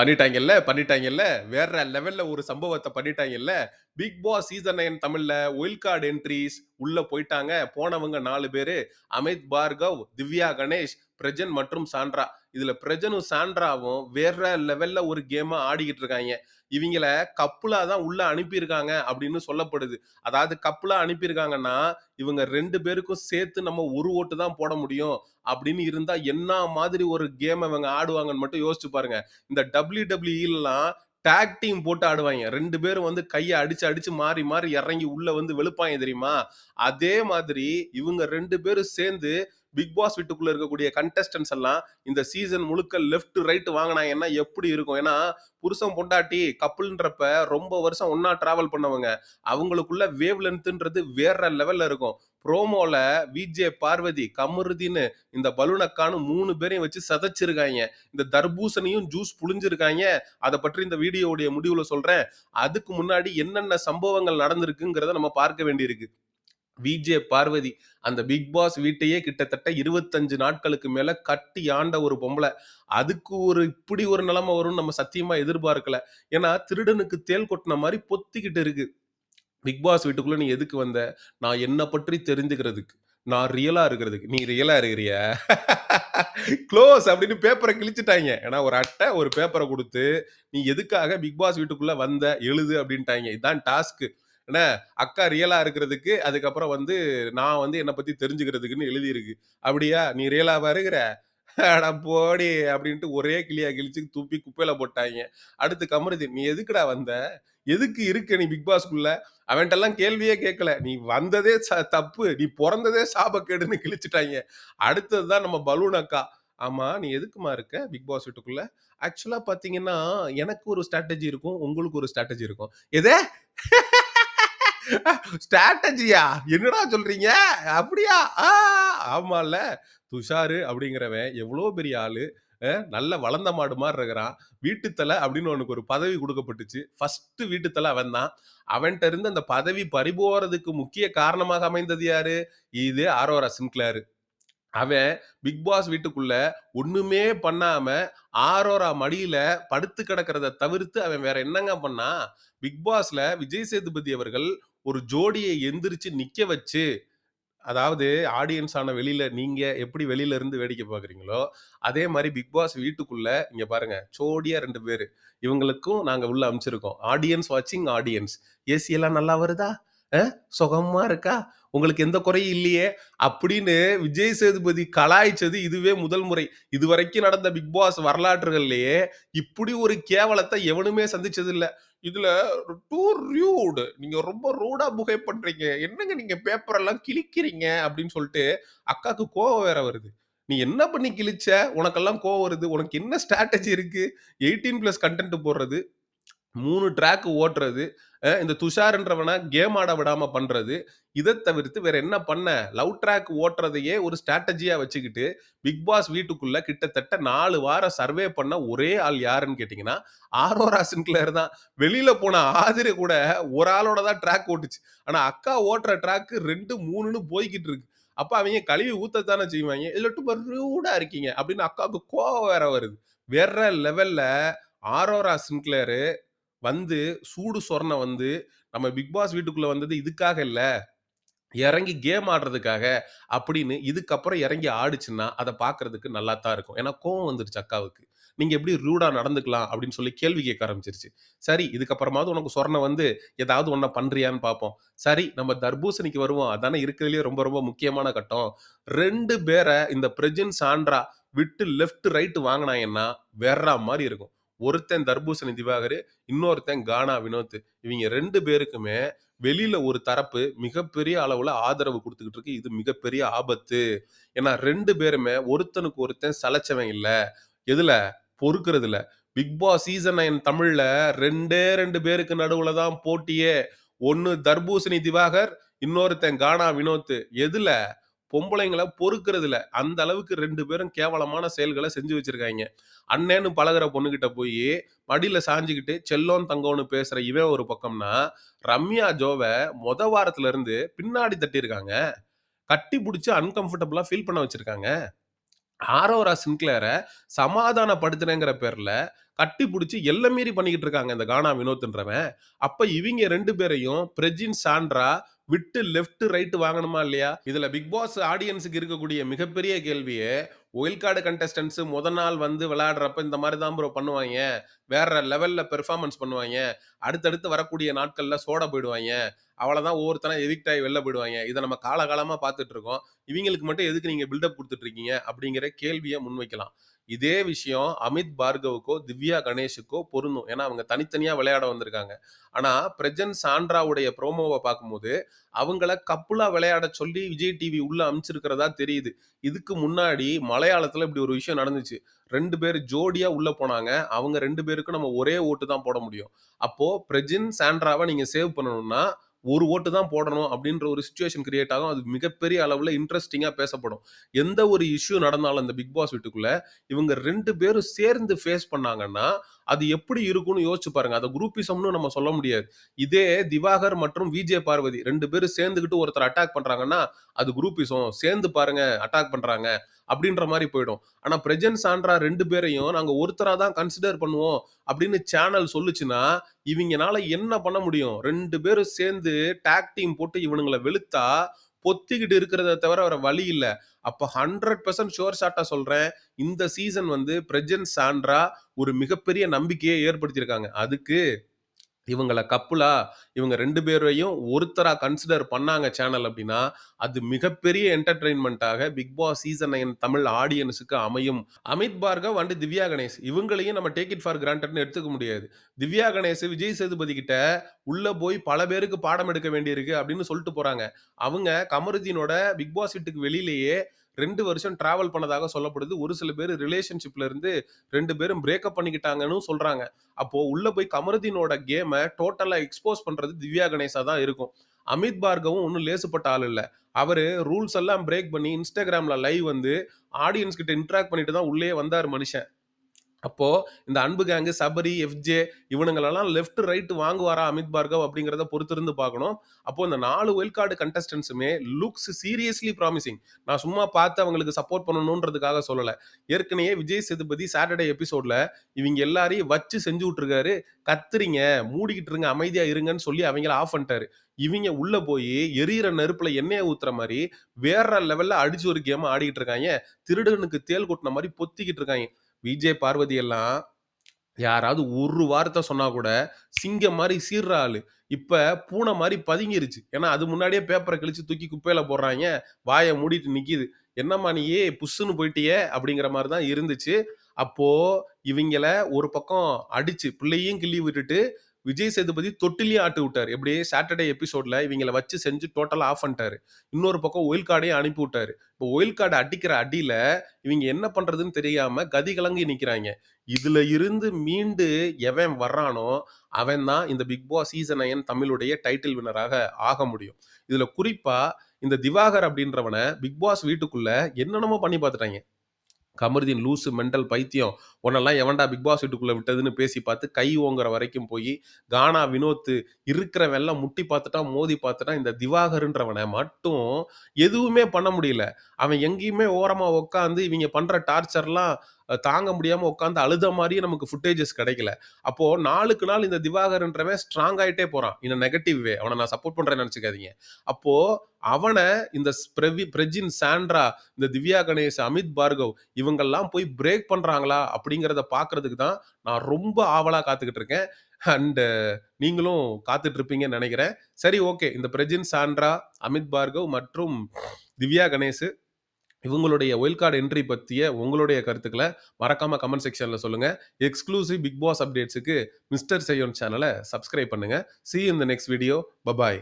பண்ணிட்டாங்கல்ல, பண்ணிட்டாங்கல்ல. வேற லெவல்ல ஒரு சம்பவத்தை பண்ணிட்டாங்கல்ல. பிக் பாஸ் சீசன் நைன் தமிழ்ல ஒயில் கார்டு என்ட்ரிஸ் உள்ள போயிட்டாங்க. போனவங்க நாலு பேரு. அமித் பார்கவ், திவ்யா கணேஷ், பிரஜன் மற்றும் சாண்ட்ரா. இதுல பிரஜனும், சாண்ட்ராவும் வேற லெவல்ல ஒரு கேமா ஆடிக்கிட்டு இருக்காங்க இவங்கள கப்புலா தான் உள்ள அனுப்பியிருக்காங்க அப்படின்னு சொல்லப்படுது. அதாவது கப்புலா அனுப்பியிருக்காங்கன்னா, இவங்க ரெண்டு பேருக்கும் சேர்த்து நம்ம ஒரு ஓட்டு தான் போட முடியும் அப்படின்னு இருந்தா என்ன மாதிரி ஒரு கேம் இவங்க ஆடுவாங்கன்னு மட்டும் யோசிச்சு பாருங்க. இந்த WWE-லாம் டேக் டீம் போட்டு ஆடுவாங்க ரெண்டு பேரும் வந்து கையை அடிச்சு, அடிச்சு மாறி, மாறி இறங்கி உள்ள வந்து வெளுப்பாங்க தெரியுமா? அதே மாதிரி இவங்க ரெண்டு பேரும் சேர்ந்து பிக் பாஸ் வீட்டுக்குள்ள இருக்கக்கூடிய கண்டஸ்டன்ஸ் எல்லாம் இந்த சீசன் முழுக்க லெஃப்ட், ரைட் வாங்கினாங்கன்னா எப்படி இருக்கும்? ஏன்னா, புருஷன், பொண்டாட்டி கப்புல்ன்றப்ப ரொம்ப வருஷம் ஒன்னா டிராவல் பண்ணவங்க. அவங்களுக்குள்ள வேவ் லென்த்துன்றது வேற லெவல்ல இருக்கும். ப்ரோமோல விஜே பார்வதி, கமருதின்னு இந்த பலூனக்கான்னு மூணு பேரையும் வச்சு சதைச்சிருக்காங்க இந்த தர்பூசணியும் ஜூஸ் புழிஞ்சிருக்காங்க அதை பற்றி இந்த வீடியோவுடைய முடிவுல சொல்றேன். அதுக்கு முன்னாடி என்னென்ன சம்பவங்கள் நடந்திருக்குங்கிறத நம்ம பார்க்க வேண்டியிருக்கு. விஜே பார்வதி அந்த பிக் பாஸ் வீட்டையே கிட்டத்தட்ட 25 நாட்களுக்கு மேல கட்டி ஆண்ட ஒரு பொம்பளை அதுக்கு ஒரு இப்படி ஒரு நிலைமை வரும்னு நம்ம சத்தியமா எதிர்பார்க்கல. ஏன்னா, திருடனுக்கு தேள் கொட்டின மாதிரி பொத்திக்கிட்டு இருக்கு. பிக் பாஸ் வீட்டுக்குள்ள நீ எதுக்கு வந்த? நான் என்ன பற்றி தெரிஞ்சுக்கிறதுக்கு. நான் ரியலா இருக்கிறதுக்கு. நீ ரியலா இருக்கிறிய க்ளோஸ் அப்படின்னு பேப்பரை கிழிச்சிட்டாங்க ஏன்னா, ஒரு அட்டை, ஒரு பேப்பரை கொடுத்து நீ எதுக்காக பிக் பாஸ் வீட்டுக்குள்ள வந்த? எழுது அப்படின்ட்டாய்ங்க. இதான் டாஸ்க்கு. என்ன, அக்கா ரியலா இருக்கிறதுக்கு, அதுக்கப்புறம் வந்து நான் வந்து என்னை பத்தி தெரிஞ்சுக்கிறதுக்குன்னு எழுதியிருக்கு. அப்படியா? நீ ரியலாவா இருக்கிற? அடா போடி! அப்படின்ட்டு ஒரே கிளியா கிழிச்சு தூப்பி குப்பையில போட்டாய்ங்க. அடுத்து கமருதி நீ எதுக்குடா வந்த? எதுக்கு இருக்க நீ பிக் பாஸ்க்குள்ள? அவன்கிட்டலாம் கேள்வியே கேட்கல. நீ வந்ததே ச தப்பு. நீ பிறந்ததே சாபக்கேடுன்னு கிழிச்சிட்டாங்க அடுத்தது தான் நம்ம பலூன் அக்கா. ஆமா, நீ எதுக்குமா இருக்க பிக் பாஸ் வீட்டுக்குள்ள? ஆக்சுவலா பார்த்தீங்கன்னா, எனக்கு ஒரு ஸ்ட்ராட்டஜி இருக்கும். உங்களுக்கு ஒரு ஸ்ட்ராட்டஜி இருக்கும். எதே ஸ்ட்ராட்டஜியா? என்னடா சொல்றீங்க? அப்படியா? ஆ ஆமால்ல. துஷாரு அப்படிங்கிறவன் எவ்வளோ பெரிய ஆளு. நல்ல வளர்ந்த மாடு மாதிரி இருக்கிறான். வீட்டுத்தலை அப்படின்னு அவனுக்கு ஒரு பதவி கொடுக்கப்பட்டுச்சு ஃபர்ஸ்ட் வீட்டுத்தலை அவன் தான். அவன்கிட்ட இருந்து அந்த பதவி பறிபோறதுக்கு முக்கிய காரணமாக அமைந்தது யாரு? இது ஆரோரா சின்க்ளாரு அவன் பிக் பாஸ் வீட்டுக்குள்ள ஒண்ணுமே பண்ணாம, ஆரோரா மடியில படுத்து கிடக்கிறத தவிர்த்து அவன் வேற என்னங்க பண்ணான்? பிக் பாஸ்ல விஜய் சேதுபதி அவர்கள் ஒரு ஜோடியை எந்திரிச்சு நிக்க வச்சு, அதாவது ஆடியன்ஸ் ஆன வெளியில நீங்க எப்படி வெளியில இருந்து வேடிக்கை பார்க்குறீங்களோ, அதே மாதிரி பிக் பாஸ் வீட்டுக்குள்ள இங்க பாருங்க, ஜோடியா ரெண்டு பேரு. இவங்களுக்கும் நாங்க உள்ள அமைச்சிருக்கோம் ஆடியன்ஸ் வாட்சிங் ஆடியன்ஸ். ஏசி எல்லாம் நல்லா வருதா? சுகமா இருக்கா? உங்களுக்கு எந்த குறையும் இல்லையே? அப்படின்னு விஜய் சேதுபதி கலாய்ச்சது இதுவே முதல் முறை. இதுவரைக்கும் நடந்த பிக் பாஸ் வரலாற்றுகள்லயே இப்படி ஒரு கேவலத்தை எவனுமே சந்திச்சது இல்லை இதுல டூ ரியூடு நீங்க ரொம்ப ரூடா பிஹேவ் பண்றீங்க. என்னங்க நீங்க பேப்பர் எல்லாம் கிழிக்கிறீங்க அப்படின்னு சொல்லிட்டு அக்காக்கு கோவம் வேற வருது. நீ என்ன பண்ணி கிழிச்ச? உனக்கெல்லாம் கோவம் வருது. உனக்கு என்ன ஸ்ட்ராட்டஜி இருக்கு? எயிட்டீன் பிளஸ் கண்டென்ட் போடுறது. மூணு ட்ராக் ஓட்டுறது. இந்த துஷார்ன்றவனை கேம் ஆட விடாம பண்றது. இதை தவிர்த்து வேற என்ன பண்ண? லவ் ட்ராக் ஓட்டுறதையே ஒரு ஸ்ட்ராட்டஜியா வச்சுக்கிட்டு, பிக் பாஸ் வீட்டுக்குள்ள கிட்டத்தட்ட நாலு வாரம் சர்வே பண்ண ஒரே ஆள் யாருன்னு கேட்டீங்கன்னா, ஆரோரா சின்க்ளேர் தான். வெளியில போன ஆதிரி கூட ஒரு ஆளோட தான் ட்ராக் ஓட்டுச்சு. ஆனா அக்கா ஓட்டுற ட்ராக் ரெண்டு மூணுன்னு போய்கிட்டு இருக்கு. அப்ப அவங்க கழுவி ஊத்தத்தானே செய்வாங்க இதுல ரொம்ப ரூடா இருக்கீங்க அப்படின்னு அக்காவுக்கு கோவம் வேற வருது. வேற லெவல்ல ஆரோரா சின்க்ளேரு வந்து சூடு சொர்ணம் வந்து, நம்ம பிக் பாஸ் வீட்டுக்குள்ள வந்தது இதுக்காக இல்லை இறங்கி கேம் ஆடுறதுக்காக அப்படின்னு இதுக்கப்புறம் இறங்கி ஆடுச்சுன்னா, அதை பார்க்கறதுக்கு நல்லா தான் இருக்கும். ஏன்னா கோவம் வந்துருச்சு அக்காவுக்கு. நீங்க எப்படி ரூடா நடந்துக்கலாம் அப்படின்னு சொல்லி கேள்வி கேட்க ஆரம்பிச்சிருச்சு சரி இதுக்கப்புறமாவது உனக்கு சொரணை வந்து ஏதாவது ஒன்றா பண்றியான்னு பார்ப்போம். சரி நம்ம தர்பூசணிக்கு வருவோம். அதானே இருக்கிறதுலயே ரொம்ப ரொம்ப முக்கியமான கட்டம். ரெண்டு பேரை இந்த பிரஜின், சாண்ட்ரா விட்டு லெஃப்ட், ரைட் வாங்கினாங்கன்னா வேற மாதிரி இருக்கும். ஒருத்தன் தர்பூசணி திவாகர், இன்னொருத்தன் கானா வினோத். இவங்க ரெண்டு பேருக்குமே வெளியில ஒரு தரப்பு மிகப்பெரிய அளவுல ஆதரவு கொடுத்துக்கிட்டு இருக்கு. இது மிகப்பெரிய ஆபத்து. ஏன்னா ரெண்டு பேருமே ஒருத்தனுக்கு ஒருத்தன் சலைச்சவன் இல்லை எதுல? பொறுக்கிறதுல பிக் பாஸ் சீசன் நைன் தமிழ்ல 2டே 2 பேருக்கு நடுவுல தான் போட்டியே. ஒன்னு தர்பூசணி திவாகர், இன்னொருத்தன் கானா வினோத். எதுல? பொம்பளைங்கள பொறுக்குறதுல. அந்த அளவுக்கு ரெண்டு பேரும் கேவலமான செயல்களை செஞ்சு வச்சிருக்காங்க அண்ணேன்னு பழகுற பொண்ணுகிட்ட போய் மடியில சாஞ்சுக்கிட்டு செல்லோன் தங்கம்னு பேசுற இவன் ஒரு பக்கம்னா, ரம்யா ஜோவை மொத வாரத்துல இருந்து பின்னாடி தட்டியிருக்காங்க. கட்டி பிடிச்சி அன்கம்ஃபர்டபுளா ஃபீல் பண்ண வச்சிருக்காங்க. ஆரோரா சின்க்ளேரை சமாதானப்படுத்தினேங்கிற பேர்ல கட்டி பிடிச்சி எல்லை மீறி பண்ணிக்கிட்டு இருக்காங்க இந்த கானா வினோத்ன்றவன். அப்ப இவங்க ரெண்டு பேரையும் பிரஜின், சாண்ட்ரா விட்டு லெஃப்ட், ரைட் வாங்கணுமா இல்லையா? இதுல பிக் பாஸ் ஆடியன்ஸுக்கு இருக்கக்கூடிய மிகப்பெரிய கேள்வியே, ஒயில் கார்டு கண்டஸ்டன்ஸ் முத நாள் வந்து விளையாடுறப்ப இந்த மாதிரி தான் ப்ரோ பண்ணுவாங்க வேற லெவல்ல பெர்ஃபார்மன்ஸ் பண்ணுவாய்ங்க. அடுத்தடுத்து வரக்கூடிய நாட்கள்ல சோட போயிடுவாங்க அவ்வளதான் ஒவ்வொருத்தனா எதிக்ட் ஆகி வெளில போயிடுவாங்க இதை நம்ம காலகாலமா பார்த்துட்டு இருக்கோம். இவங்களுக்கு மட்டும் எதுக்கு நீங்க பில்டப் கொடுத்துட்டு இருக்கீங்க? அப்படிங்கிற கேள்வியை முன்வைக்கலாம். இதே விஷயம் அமித் பார்கவுக்கோ, திவ்யா கணேஷுக்கோ பொருந்தும். ஏன்னா அவங்க தனித்தனியாக விளையாட வந்திருக்காங்க. ஆனால் பிரஜன், சாண்ட்ராவுடைய ப்ரோமோவை பார்க்கும்போது, அவங்கள கப்புலாக விளையாட சொல்லி விஜய் டிவி உள்ளே அமிச்சிருக்கிறதா தெரியுது. இதுக்கு முன்னாடி மலையாளத்தில் இப்படி ஒரு விஷயம் நடந்துச்சு. ரெண்டு பேர் ஜோடியாக உள்ளே போனாங்க. அவங்க ரெண்டு பேருக்கும் நம்ம ஒரே ஓட்டு தான் போட முடியும். அப்போது பிரஜின், சாண்ட்ராவை நீங்கள் சேவ் பண்ணணும்னா, ஒரு ஓட்டு தான் போடணும் அப்படின்ற ஒரு சுச்சுவேஷன் கிரியேட் ஆகும். அது மிகப்பெரிய அளவில் இன்ட்ரெஸ்டிங்காக பேசப்படும். எந்த ஒரு இஷ்யூ நடந்தாலும் அந்த பிக் பாஸ் வீட்டுக்குள்ளே இவங்க ரெண்டு பேரும் சேர்ந்து ஃபேஸ் பண்ணாங்கன்னா, அது எப்படி இருக்கும்னு யோசிச்சு பாருங்க. அதை குரூப்பிசம்னு நம்ம சொல்ல முடியாது. இதே திவாகர் மற்றும் விஜே பார்வதி ரெண்டு பேரும் சேர்ந்துக்கிட்டு ஒருத்தர் அட்டாக் பண்றாங்கன்னா, அது குரூப்பிசம். சேர்ந்து பாருங்க அட்டாக் பண்றாங்க. அப்படின்ற மாதிரி போயிடும். ஆனா பிரஜன், சாண்ட்ரா ரெண்டு பேரையும் நாங்க ஒருத்தரா தான் கன்சிடர் பண்ணுவோம் அப்படின்னு சேனல் சொல்லுச்சுன்னா, இவங்கனால என்ன பண்ண முடியும்? ரெண்டு பேரும் சேர்ந்து டாக் டீம் போட்டு இவனுங்களை வெளுத்தா, பொத்திக்கிட்டு இருக்கிறத தவிர வேற வழி இல்லை அப்போ ஹண்ட்ரட் பர்சன்ட் ஷோர் ஷாட்டாக சொல்கிறேன் இந்த சீசன் வந்து பிரஜன், சாண்ட்ரா ஒரு மிகப்பெரிய நம்பிக்கையை ஏற்படுத்தியிருக்காங்க. அதுக்கு இவங்கள கப்புலா, இவங்க ரெண்டு பேரையும் ஒருத்தராக கன்சிடர் பண்ணாங்க சேனல் அப்படின்னா, அது மிகப்பெரிய என்டர்டெயின்மெண்ட்டாக big boss season nine Tamil ஆடியன்ஸுக்கு அமையும். அமித் பார்கவ் அண்டு திவ்யா கணேஷ் இவங்களையும் நம்ம டேக் இட் ஃபார் கிராண்டட்னு எடுத்துக்க முடியாது. திவ்யா கணேஷ் விஜய் சேதுபதி கிட்ட உள்ளே போய் பல பேருக்கு பாடம் எடுக்க வேண்டியிருக்கு அப்படின்னு சொல்லிட்டு போகிறாங்க அவங்க கமருதீனோட பிக் பாஸ் வீட்டுக்கு வெளியிலேயே ரெண்டு வருஷம் டிராவல் பண்ணதாக சொல்லப்படுது. ஒரு சில பேர் ரிலேஷன்ஷிப்ல இருந்து ரெண்டு பேரும் பிரேக்கப் பண்ணிக்கிட்டாங்கன்னு சொல்றாங்க. அப்போ உள்ள போய் கமருதீனோட கேமை டோட்டலா எக்ஸ்போஸ் பண்றது திவ்யா கணேசா தான் இருக்கும். அமித் பார்கவும் ஒன்றும் லேசுப்பட்ட ஆள் இல்லை அவர் ரூல்ஸ் எல்லாம் பிரேக் பண்ணி இன்ஸ்டாகிராமில் லைவ் வந்து ஆடியன்ஸ் கிட்ட இன்ட்ராக்ட் பண்ணிட்டு தான் உள்ளே வந்தார் மனுஷன். அப்போ இந்த அன்பு கேங்கு, சபரி, எஃப்ஜே இவனுங்களெல்லாம் லெஃப்ட், ரைட் வாங்குவாரா அமித் பார்கவ் அப்படிங்கிறத பொறுத்திருந்து பார்க்கணும். அப்போ இந்த நாலு ஒயில்ட் கார்டு கண்டஸ்டன்ஸுமே லுக்ஸ் சீரியஸ்லி ப்ராமிசிங். நான் சும்மா பார்த்து அவங்களுக்கு சப்போர்ட் பண்ணணுன்றதுக்காக சொல்லலை ஏற்கனவே விஜய் சேதுபதி சாட்டர்டே எபிசோட்ல இவங்க எல்லாரையும் வச்சு செஞ்சு விட்டுருக்காரு. கத்துறீங்க, மூடிக்கிட்டு இருங்க, அமைதியா இருங்கன்னு சொல்லி அவங்கள ஆஃப் பண்ணிட்டாரு. இவங்க உள்ள போய் எரியிற நெருப்புல எண்ணெயை ஊத்துற மாதிரி வேற லெவல்ல அடிச்சு ஒரு கேம் ஆடிக்கிட்டு இருக்காங்க திருடனுக்கு தேள் கொட்டின மாதிரி பொத்திக்கிட்டு இருக்காங்க விஜே பார்வதி எல்லாம் யாராவது ஒரு வார்த்தை சொன்னா கூட சிங்கம் மாதிரி சீர்ற ஆளு. இப்ப பூனை மாதிரி பதுங்கிருச்சு. ஏன்னா அது முன்னாடியே பேப்பரை கழிச்சு தூக்கி குப்பையில போடுறாங்க வாயை மூடிட்டு நிக்கிது. "என்னம்மா நீயே புஷ்ஷுன்னு போயிட்டியே" அப்படிங்கிற மாதிரி தான் இருந்துச்சு. அப்போ இவங்கள ஒரு பக்கம் அடிச்சு பிள்ளையும் கிள்ளி விட்டுட்டு, விஜய் சேதுபதி தொட்டிலையும் ஆட்டு விட்டார் எப்படியே சாட்டர்டே எபிசோட்ல இவங்களை வச்சு செஞ்சு டோட்டலாக ஆஃப் பண்ணிட்டாரு. இன்னொரு பக்கம் ஒயில் கார்டையும் அனுப்பி விட்டாரு. இப்போ ஒயில் கார்டு அடிக்கிற அடியில் இவங்க என்ன பண்ணுறதுன்னு தெரியாமல் கதி கலங்கி நிற்கிறாங்க இதில் இருந்து மீண்டு எவன் வர்றானோ, அவன் தான் இந்த பிக் பாஸ் சீசன் 9 தமிழுடைய டைட்டில் வின்னராக ஆக முடியும். இதில் குறிப்பாக இந்த திவாகர் அப்படின்றவனை பிக் பாஸ் வீட்டுக்குள்ளே என்னென்னமோ பண்ணி பார்த்துட்டாங்க கமருதீன் லூஸு மெண்டல் பைத்தியம். உன்னெல்லாம் எவன்டா பிக் பாஸ் வீட்டுக்குள்ள விட்டதுன்னு பேசி பார்த்து கை ஓங்குற வரைக்கும் போய் கானா வினோத் வெள்ளம் முட்டி பார்த்துட்டா மோதி பார்த்துட்டான். இந்த திவாகருன்றவனை மட்டும் எதுவுமே பண்ண முடியல. அவன் எங்கேயுமே ஓரமாக உட்காந்து இவங்க பண்ணுற டார்ச்சர்லாம் தாங்க முடியாமல் உட்காந்து அழுத மாதிரியே நமக்கு ஃபுட்டேஜஸ் கிடைக்கல. அப்போது நாளுக்கு நாள் இந்த திவாகர்ன்றவன் ஸ்ட்ராங் ஆகிட்டே போகிறான் இந்த நெகட்டிவ் வே. அவனை நான் சப்போர்ட் பண்ணுறேன்னு நினச்சிக்காதீங்க அப்போது அவனை இந்த ஸ் பிரவி பிரஜின், சாண்ட்ரா, இந்த திவ்யா கணேஷ், அமித் பார்கவ் இவங்கெல்லாம் போய் பிரேக் பண்ணுறாங்களா அப்படிங்கிறத பார்க்கறதுக்கு தான் நான் ரொம்ப ஆவலாக காத்துக்கிட்டு இருக்கேன். அண்டு நீங்களும் காத்துட்டு இருப்பீங்கன்னு சரி ஓகே. இந்த பிரஜின், சாண்ட்ரா, அமித் பார்கவ் மற்றும் திவ்யா கணேஷ் இவங்களுடைய ஒயில் கார்டு என்ட்ரி பற்றிய உங்களுடைய கருத்துக்களை மறக்காமல் கமெண்ட் செக்ஷனில் சொல்லுங்கள் எக்ஸ்க்ளூசிவ் பிக் பாஸ் அப்டேட்ஸுக்கு மிஸ்டர் செய்யோன் சேனலை சப்ஸ்கிரைப் பண்ணுங்கள் சி இந்த இன் நெக்ஸ்ட் வீடியோ. பபாய்.